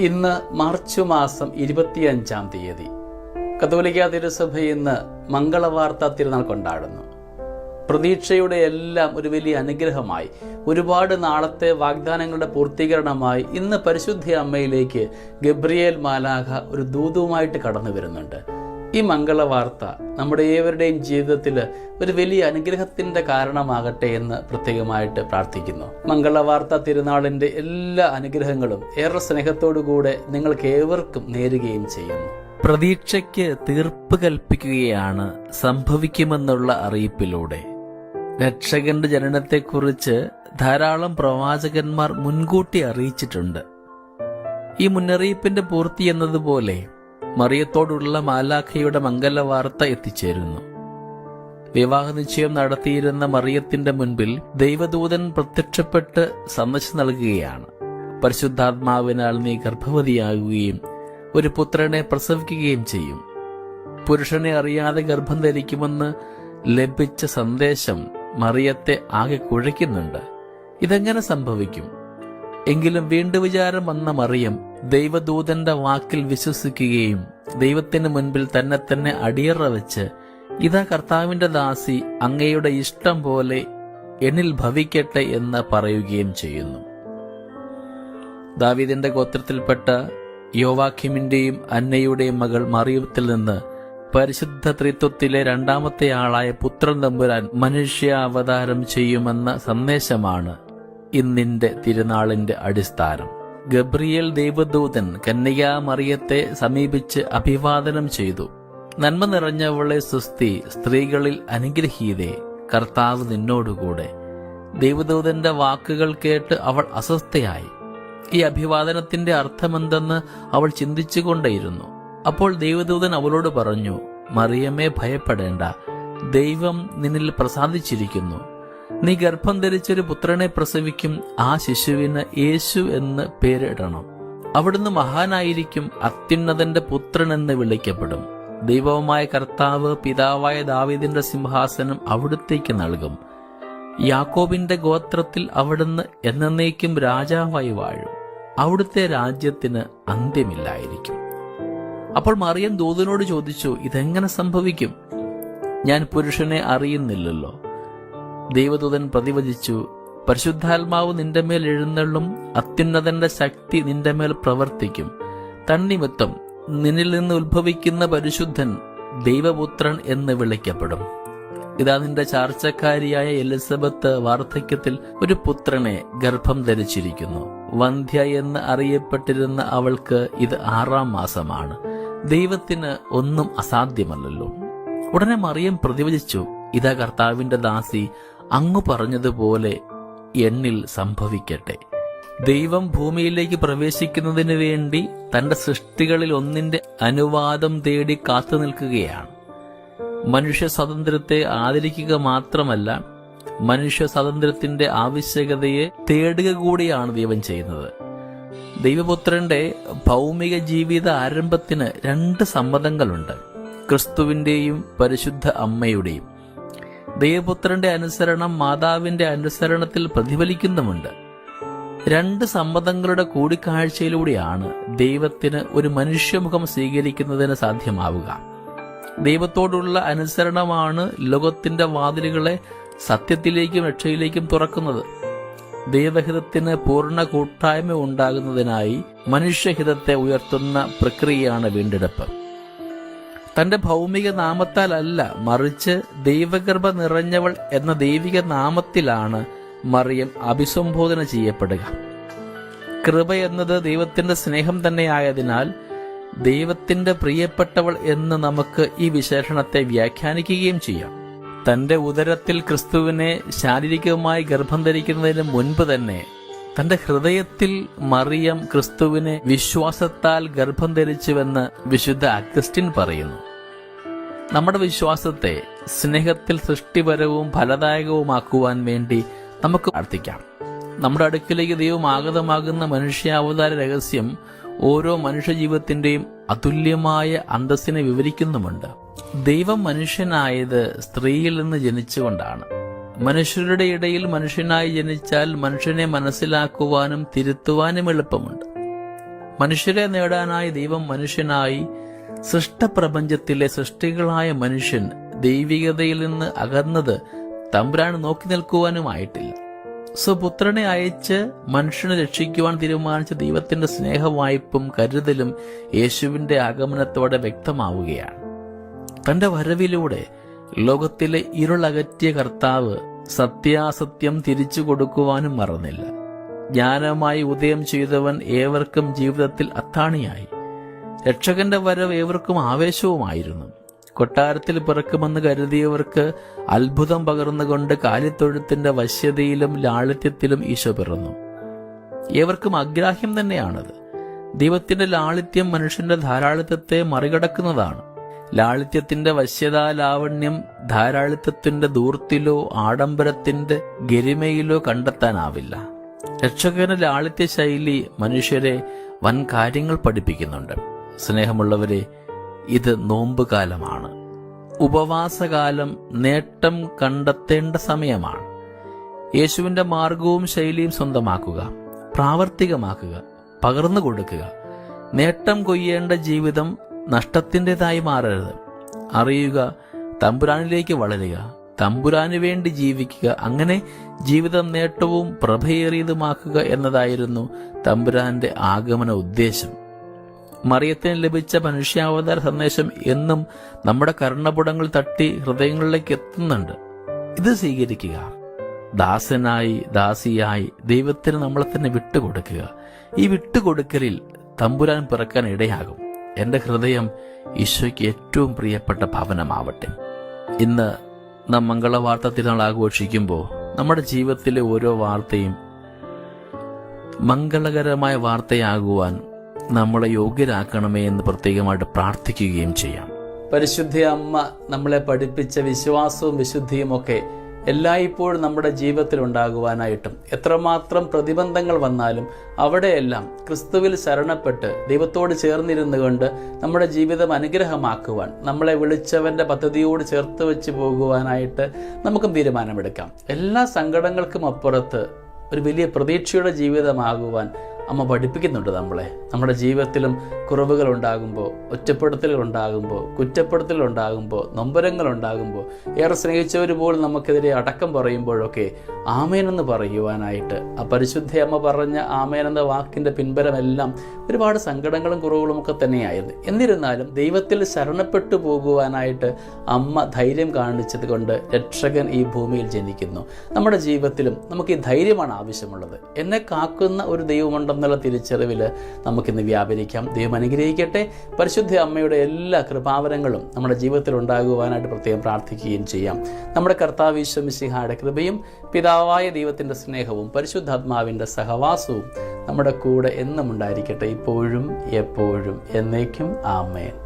ഇന്ന് മാർച്ച് മാസം ഇരുപത്തിയഞ്ചാം തീയതി. കത്തോലിക്ക തിരുസഭ ഇന്ന് മംഗളവാർത്ത തിരുനാൾ കൊണ്ടാടുന്നു. പ്രതീക്ഷയുടെ എല്ലാം ഒരു വലിയ അനുഗ്രഹമായി. ഒരുപാട് നാളത്തെ വാഗ്ദാനങ്ങളുടെ പൂർത്തീകരണമായി ഇന്ന് പരിശുദ്ധ അമ്മയിലേക്ക് ഗബ്രിയേൽ മാലാഖ ഒരു ദൂതുവുമായിട്ട് കടന്നു വരുന്നുണ്ട് ഈ മംഗളവാർത്ത നമ്മുടെ ഏവരുടെയും ജീവിതത്തിൽ ഒരു വലിയ അനുഗ്രഹത്തിന്റെ കാരണമാകട്ടെ എന്ന് പ്രത്യേകമായിട്ട് പ്രാർത്ഥിക്കുന്നു. മംഗളവാർത്ത തിരുനാളിന്റെ എല്ലാ അനുഗ്രഹങ്ങളും ഏറെ സ്നേഹത്തോടുകൂടെ നിങ്ങൾക്ക് ഏവർക്കും നേരുകയും ചെയ്യുന്നു. പ്രതീക്ഷയ്ക്ക് തീർപ്പ് കൽപ്പിക്കുകയാണ് സംഭവിക്കുമെന്നുള്ള അറിയിപ്പിലൂടെ. രക്ഷകന്റെ ജനനത്തെക്കുറിച്ച് ധാരാളം പ്രവാചകന്മാർ മുൻകൂട്ടി അറിയിച്ചിട്ടുണ്ട്. ഈ മുന്നറിയിപ്പിന്റെ പൂർത്തി എന്നതുപോലെ മറിയത്തോടുള്ള മാലാഖയുടെ മംഗലവാർത്ത എത്തിച്ചേരുന്നു. വിവാഹ നിശ്ചയം നടത്തിയിരുന്ന മറിയത്തിന്റെ മുൻപിൽ ദൈവദൂതൻ പ്രത്യക്ഷപ്പെട്ട് സന്ദേശം നൽകുകയാണ്. പരിശുദ്ധാത്മാവിനാൽ നീ ഗർഭവതിയാകുകയും ഒരു പുത്രനെ പ്രസവിക്കുകയും ചെയ്യും. പുരുഷനെ അറിയാതെ ഗർഭം ധരിക്കുമെന്ന് ലഭിച്ച സന്ദേശം മറിയത്തെ ആകെ കുഴയ്ക്കുന്നുണ്ട്. ഇതെങ്ങനെ സംഭവിക്കും? എങ്കിലും വീണ്ടു വിചാരം വന്ന മറിയം ദൈവദൂതന്റെ വാക്കിൽ വിശ്വസിക്കുകയും ദൈവത്തിന് മുൻപിൽ തന്നെ തന്നെ അടിയറ വെച്ച് ഇതാ കർത്താവിന്റെ ദാസി അങ്ങയുടെ ഇഷ്ടം പോലെ എന്നിൽ ഭവിക്കട്ടെ എന്ന് പറയുകയും ചെയ്യുന്നു. ദാവീദിന്റെ ഗോത്രത്തിൽപ്പെട്ട യോവാഖിമിന്റെയും അന്നയുടെയും മകൾ മറിയത്തിൽ നിന്ന് പരിശുദ്ധ ത്രിത്വത്തിലെ രണ്ടാമത്തെ ആളായ പുത്രൻ തമ്പുരാൻ മനുഷ്യ അവതാരം ചെയ്യുമെന്ന സന്ദേശമാണ് ഇന്നിന്റെ തിരുനാളിന്റെ അടിസ്ഥാനം. ഗബ്രിയേൽ ദൈവദൂതൻ കന്യകാ മറിയത്തെ സമീപിച്ച് അഭിവാദനം ചെയ്തു. നന്മ നിറഞ്ഞവളെ സുസ്തി സ്ത്രീകളിൽ അനുഗ്രഹീതേ കർത്താവ് നിന്നോടുകൂടെ. ദൈവദൂതന്റെ വാക്കുകൾ കേട്ട് അവൾ അസ്വസ്ഥയായി. ഈ അഭിവാദനത്തിന്റെ അർത്ഥമെന്തെന്ന് അവൾ ചിന്തിച്ചുകൊണ്ടേയിരുന്നു. അപ്പോൾ ദൈവദൂതൻ അവളോട് പറഞ്ഞു മറിയമേ ഭയപ്പെടേണ്ട. ദൈവം നിന്നിൽ പ്രസാദിച്ചിരിക്കുന്നു. നീ ഗർഭം ധരിച്ചൊരു പുത്രനെ പ്രസവിക്കും ആ ശിശുവിന് യേശു എന്ന് പേരിടണം. അവിടുന്ന് മഹാനായിരിക്കും അത്യുന്നതന്റെ പുത്രൻ എന്ന് വിളിക്കപ്പെടും. ദൈവവുമായ കർത്താവ് പിതാവായ ദാവീദിന്റെ സിംഹാസനം അവിടുത്തേക്ക് നൽകും. യാക്കോബിന്റെ ഗോത്രത്തിൽ അവിടുന്ന് എന്നേക്കും രാജാവായി വാഴും. അവിടുത്തെ രാജ്യത്തിന് അന്ത്യമില്ലായിരിക്കും. അപ്പോൾ മറിയം ദൂതനോട് ചോദിച്ചു ഇതെങ്ങനെ സംഭവിക്കും? ഞാൻ പുരുഷനെ അറിയുന്നില്ലല്ലോ. ദൈവദൂതൻ പ്രതിവചിച്ചു പരിശുദ്ധാത്മാവ് നിന്റെ മേൽ എഴുന്നള്ളും അത്യുന്നതന്റെ ശക്തി നിന്റെ മേൽ പ്രവർത്തിക്കും. തന്നിമിത്തം നിന്നിൽ നിന്ന് ഉത്ഭവിക്കുന്ന പരിശുദ്ധൻ ദൈവപുത്രൻ എന്ന് വിളിക്കപ്പെടും. ഇതാ നിന്റെ ചാർച്ചക്കാരിയായ എലിസബത്ത് വാർദ്ധക്യത്തിൽ ഒരു പുത്രനെ ഗർഭം ധരിച്ചിരിക്കുന്നു. വന്ധ്യ എന്ന് അറിയപ്പെട്ടിരുന്ന അവൾക്ക് ഇത് ആറാം മാസമാണ്. ദൈവത്തിന് ഒന്നും അസാധ്യമല്ലല്ലോ. ഉടനെ മറിയം പ്രതിവചിച്ചു ഇതാ കർത്താവിന്റെ ദാസി അങ്ങു പറഞ്ഞതുപോലെ എന്നിൽ സംഭവിക്കട്ടെ. ദൈവം ഭൂമിയിലേക്ക് പ്രവേശിക്കുന്നതിന് വേണ്ടി തന്റെ സൃഷ്ടികളിൽ ഒന്നിന്റെ അനുവാദം തേടി കാത്തു നിൽക്കുകയാണ്. മനുഷ്യ സ്വാതന്ത്ര്യത്തെ ആദരിക്കുക മാത്രമല്ല മനുഷ്യ സ്വാതന്ത്ര്യത്തിന്റെ ആവശ്യകതയെ തേടുക കൂടിയാണ് ദൈവം ചെയ്യുന്നത്. ദൈവപുത്രന്റെ ഭൗമിക ജീവിത ആരംഭത്തിന് രണ്ട് സമ്മതങ്ങളുണ്ട്. ക്രിസ്തുവിന്റെയും പരിശുദ്ധ അമ്മയുടെയും. ദൈവപുത്രന്റെ അനുസരണം മാതാവിന്റെ അനുസരണത്തിൽ പ്രതിഫലിക്കുന്നുമുണ്ട്. രണ്ട് സമ്മതങ്ങളുടെ കൂടിക്കാഴ്ചയിലൂടെയാണ് ദൈവത്തിന് ഒരു മനുഷ്യമുഖം സ്വീകരിക്കുന്നതിന് സാധ്യമാവുക. ദൈവത്തോടുള്ള അനുസരണമാണ് ലോകത്തിന്റെ വാതിലുകളെ സത്യത്തിലേക്കും രക്ഷയിലേക്കും തുറക്കുന്നത്. ദൈവഹിതത്തിന് പൂർണ കൂട്ടായ്മ ഉണ്ടാകുന്നതിനായി മനുഷ്യഹിതത്തെ ഉയർത്തുന്ന പ്രക്രിയയാണ് വീണ്ടെടുപ്പ്. തന്റെ ഭൗമിക നാമത്താലല്ല മറിച്ച് ദൈവഗർഭ നിറഞ്ഞവൾ എന്ന ദൈവിക നാമത്തിലാണ് മറിയം അഭിസംബോധന ചെയ്യപ്പെടുക. കൃപ എന്നത് ദൈവത്തിന്റെ സ്നേഹം തന്നെയായതിനാൽ ദൈവത്തിന്റെ പ്രിയപ്പെട്ടവൾ എന്ന് നമുക്ക് ഈ വിശേഷണത്തെ വ്യാഖ്യാനിക്കുകയും ചെയ്യാം. തന്റെ ഉദരത്തിൽ ക്രിസ്തുവിനെ ശാരീരികമായി ഗർഭം ധരിക്കുന്നതിന് മുൻപ് തന്നെ തന്റെ ഹൃദയത്തിൽ മറിയം ക്രിസ്തുവിനെ വിശ്വാസത്താൽ ഗർഭം ധരിച്ചുവെന്ന് വിശുദ്ധ അഗസ്റ്റിൻ പറയുന്നു. നമ്മുടെ വിശ്വാസത്തെ സ്നേഹത്തിൽ സൃഷ്ടിപരവും ഫലദായകവുമാക്കുവാൻ വേണ്ടി നമുക്ക് പ്രാർത്ഥിക്കാം. നമ്മുടെ അടുക്കിലേക്ക് ദൈവം ആഗതമാകുന്ന മനുഷ്യാവതാര രഹസ്യം ഓരോ മനുഷ്യജീവിതത്തിന്റെയും അതുല്യമായ അന്തസ്സിനെ വിവരിക്കുന്നുമുണ്ട്. ദൈവം മനുഷ്യനായത് സ്ത്രീയിൽ നിന്ന് ജനിച്ചുകൊണ്ടാണ്. മനുഷ്യരുടെ ഇടയിൽ മനുഷ്യനായി ജനിച്ചാൽ മനുഷ്യനെ മനസ്സിലാക്കുവാനും തിരുത്തുവാനും എളുപ്പമുണ്ട്. മനുഷ്യരെ നേടാനായി ദൈവം മനുഷ്യനായി സൃഷ്ടപ്രപഞ്ചത്തിലെ സൃഷ്ടികളായ മനുഷ്യൻ ദൈവികതയിൽ നിന്ന് അകന്നത് തമ്പുരാൻ നോക്കി നിൽക്കുവാനുമായിട്ടില്ല. സ്വപുത്രനെ അയച്ച് മനുഷ്യനെ രക്ഷിക്കുവാൻ തീരുമാനിച്ച ദൈവത്തിന്റെ സ്നേഹവായ്പും കരുതലും യേശുവിന്റെ ആഗമനത്തോടെ വ്യക്തമാവുകയാണ്. തന്റെ വരവിലൂടെ ലോകത്തിലെ ഇരുളകറ്റിയ കർത്താവ് സത്യാസത്യം തിരിച്ചു കൊടുക്കുവാനും മറന്നില്ല. ജ്ഞാനമായി ഉദയം ചെയ്തവൻ ഏവർക്കും ജീവിതത്തിൽ അത്താണിയായി. രക്ഷകന്റെ വരവ് ഏവർക്കും ആവേശവുമായിരുന്നു. കൊട്ടാരത്തിൽ പിറക്കുമെന്ന് കരുതിയവർക്ക് അത്ഭുതം പകർന്നുകൊണ്ട് കാലിത്തൊഴുത്തിന്റെ വശ്യതയിലും ലാളിത്യത്തിലും ഈശോ പിറന്നു. ഏവർക്കും അഗ്രാഹ്യം തന്നെയാണത്. ദൈവത്തിന്റെ ലാളിത്യം മനുഷ്യന്റെ ധാരാളിത്വത്തെ മറികടക്കുന്നതാണ്. ലാളിത്യത്തിന്റെ വശ്യതാ ലാവണ്യം ധാരാളിത്തത്തിന്റെ ദൂർത്തിലോ ആഡംബരത്തിന്റെ ഗരിമയിലോ കണ്ടെത്താനാവില്ല. രക്ഷകന ലാളിത്യ ശൈലി മനുഷ്യരെ വൻ കാര്യങ്ങൾ പഠിപ്പിക്കുന്നുണ്ട്. സ്നേഹമുള്ളവരെ ഇത് നോമ്പുകാലമാണ്. ഉപവാസകാലം നേട്ടം കണ്ടെത്തേണ്ട സമയമാണ്. യേശുവിന്റെ മാർഗവും ശൈലിയും സ്വന്തമാക്കുക പ്രാവർത്തികമാക്കുക പകർന്നു കൊടുക്കുക നേട്ടം കൊയ്യേണ്ട ജീവിതം നഷ്ടത്തിന്റെതായി മാറരുത്. അറിയുക തമ്പുരാനിലേക്ക് വളരുക. തമ്പുരാന് വേണ്ടി ജീവിക്കുക. അങ്ങനെ ജീവിതം നേട്ടവും പ്രഭയേറിയതുമാക്കുക എന്നതായിരുന്നു തമ്പുരാന്റെ ആഗമന ഉദ്ദേശം. മറിയത്തിന് ലഭിച്ച മനുഷ്യാവതാര സന്ദേശം എന്നും നമ്മുടെ കർണപുടങ്ങൾ തട്ടി ഹൃദയങ്ങളിലേക്ക് എത്തുന്നുണ്ട്. ഇത് സ്വീകരിക്കുക. ദാസനായി ദാസിയായി ദൈവത്തിന് നമ്മളെ തന്നെ വിട്ടുകൊടുക്കുക. ഈ വിട്ടുകൊടുക്കലിൽ തമ്പുരാൻ പിറക്കാൻ ഇടയാകും. എന്റെ ഹൃദയം ഈശോയ്ക്ക് ഏറ്റവും പ്രിയപ്പെട്ട ഭവനമാവട്ടെ. ഇന്ന് നാം മംഗളവാർത്ത തിരുനാൾ ആഘോഷിക്കുമ്പോൾ നമ്മുടെ ജീവിതത്തിലെ ഓരോ വാർത്തയും മംഗളകരമായ വാർത്തയാകുവാൻ നമ്മളെ യോഗ്യരാക്കണമേ എന്ന് പ്രത്യേകമായിട്ട് പ്രാർത്ഥിക്കുകയും ചെയ്യാം. പരിശുദ്ധ അമ്മ നമ്മളെ പഠിപ്പിച്ച വിശ്വാസവും വിശുദ്ധിയും ഒക്കെ എല്ലായ്പ്പോഴും നമ്മുടെ ജീവിതത്തിൽ ഉണ്ടാകുവാനായിട്ടും എത്രമാത്രം പ്രതിബന്ധങ്ങൾ വന്നാലും അവിടെയെല്ലാം ക്രിസ്തുവിൽ ശരണപ്പെട്ട് ദൈവത്തോട് ചേർന്നിരുന്നു കൊണ്ട് നമ്മുടെ ജീവിതം അനുഗ്രഹമാക്കുവാൻ നമ്മളെ വിളിച്ചവന്റെ പദ്ധതിയോട് ചേർത്ത് വെച്ച് പോകുവാനായിട്ട് നമുക്കും തീരുമാനമെടുക്കാം. എല്ലാ സങ്കടങ്ങൾക്കും അപ്പുറത്ത് ഒരു വലിയ പ്രതീക്ഷയുടെ ജീവിതമാകുവാൻ അമ്മ പഠിപ്പിക്കുന്നുണ്ട് നമ്മളെ. നമ്മുടെ ജീവിതത്തിലും കുറവുകൾ ഉണ്ടാകുമ്പോൾ ഒറ്റപ്പെടുത്തലുകൾ ഉണ്ടാകുമ്പോൾ കുറ്റപ്പെടുത്തലുകൾ ഉണ്ടാകുമ്പോൾ നൊമ്പരങ്ങൾ ഉണ്ടാകുമ്പോൾ ഏറെ സ്നേഹിച്ചവർ പോലും നമുക്കെതിരെ അടക്കം പറയുമ്പോഴൊക്കെ ആമേനെന്ന് പറയുവാനായിട്ട് ആ പരിശുദ്ധ അമ്മ പറഞ്ഞ ആമേനെന്ന വാക്കിന്റെ പിൻബലമെല്ലാം ഒരുപാട് സങ്കടങ്ങളും കുറവുകളും ഒക്കെ തന്നെയായിരുന്നു. എന്നിരുന്നാലും ദൈവത്തിൽ ശരണപ്പെട്ടു പോകുവാനായിട്ട് അമ്മ ധൈര്യം കാണിച്ചത് കൊണ്ട് രക്ഷകൻ ഈ ഭൂമിയിൽ ജനിക്കുന്നു. നമ്മുടെ ജീവിതത്തിലും നമുക്ക് ഈ ധൈര്യമാണ് ആവശ്യമുള്ളത്. എന്നെ കാക്കുന്ന ഒരു ദൈവമുണ്ടെന്നുള്ള തിരിച്ചറിവിൽ നമുക്കിന്ന് വ്യാപരിക്കാം. ദൈവം അനുഗ്രഹിക്കട്ടെ. പരിശുദ്ധ അമ്മയുടെ എല്ലാ കൃപാവരങ്ങളും നമ്മുടെ ജീവിതത്തിൽ ഉണ്ടാകുവാനായിട്ട് പ്രത്യേകം പ്രാർത്ഥിക്കുകയും ചെയ്യാം. നമ്മുടെ കർത്താവ് ഈശ്വമിസിഹായുടെ കൃപയും പിതാവായ ദൈവത്തിന്റെ സ്നേഹവും പരിശുദ്ധാത്മാവിന്റെ സഹവാസവും നമ്മുടെ കൂടെ എന്നും ഉണ്ടായിരിക്കട്ടെ. ഇപ്പോഴും എപ്പോഴും എന്നേക്കും. ആമേൻ.